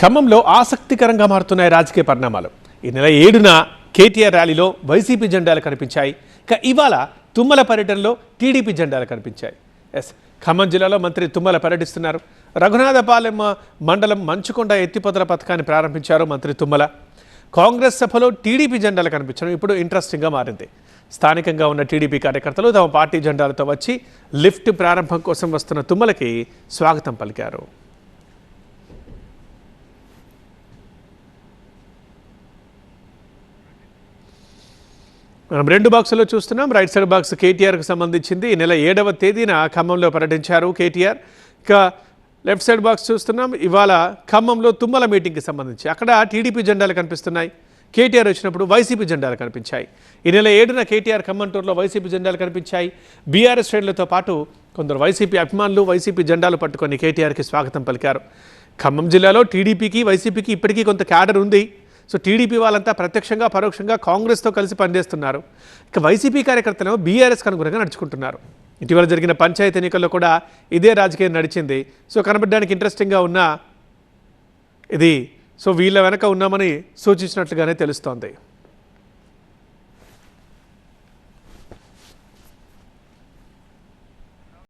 ఖమ్మంలో ఆసక్తికరంగా మారుతున్నాయి రాజకీయ పరిణామాలు. ఈ నెల ఏడున కేటీఆర్ ర్యాలీలో వైసీపీ జెండాలు కనిపించాయి. ఇక ఇవాళ తుమ్మల పర్యటనలో టీడీపీ జెండాలు కనిపించాయి. ఎస్ ఖమ్మం జిల్లాలో మంత్రి తుమ్మల పర్యటిస్తున్నారు. రఘునాథపాలెం మండలం మంచుకొండ ఎత్తిపోతల పథకాన్ని ప్రారంభించారు మంత్రి తుమ్మల. కాంగ్రెస్ సభలో టీడీపీ జెండాలు కనిపించడం ఇప్పుడు ఇంట్రెస్టింగ్గా మారింది. స్థానికంగా ఉన్న టీడీపీ కార్యకర్తలు తమ పార్టీ జెండాలతో వచ్చి లిఫ్ట్ ప్రారంభం కోసం వస్తున్న తుమ్మలకి స్వాగతం పలికారు. మనం రెండు బాక్సుల్లో చూస్తున్నాం. రైట్ సైడ్ బాక్స్ కేటీఆర్కి సంబంధించింది. ఈ నెల ఏడవ తేదీన ఖమ్మంలో పర్యటించారు కేటీఆర్. ఇక లెఫ్ట్ సైడ్ బాక్స్ చూస్తున్నాం. ఇవాళ ఖమ్మంలో తుమ్మల మీటింగ్కి సంబంధించి. అక్కడ టీడీపీ జెండాలు కనిపిస్తున్నాయి. కేటీఆర్ వచ్చినప్పుడు వైసీపీ జెండాలు కనిపించాయి. ఈ నెల ఏడున కేటీఆర్ ఖమ్మం టూర్లో వైసీపీ జెండాలు కనిపించాయి. బీఆర్ఎస్ శ్రేణులతో పాటు కొందరు వైసీపీ అభిమానులు వైసీపీ జెండాలు పట్టుకొని కేటీఆర్కి స్వాగతం పలికారు. ఖమ్మం జిల్లాలో టీడీపీకి వైసీపీకి ఇప్పటికీ కొంత క్యాడర్ ఉంది. సో టీడీపీ వాళ్ళంతా ప్రత్యక్షంగా పరోక్షంగా కాంగ్రెస్తో కలిసి పనిచేస్తున్నారు. ఇక వైసీపీ కార్యకర్తలు బీఆర్ఎస్ అనుగుణంగా నడుచుకుంటున్నారు. ఇటీవల జరిగిన పంచాయతీ ఎన్నికల్లో కూడా ఇదే రాజకీయం నడిచింది. సో కనబడడానికి ఇంట్రెస్టింగ్గా ఉన్న ఇది. సో వీళ్ళ వెనక ఉన్నామని సూచించినట్లుగానే తెలుస్తోంది.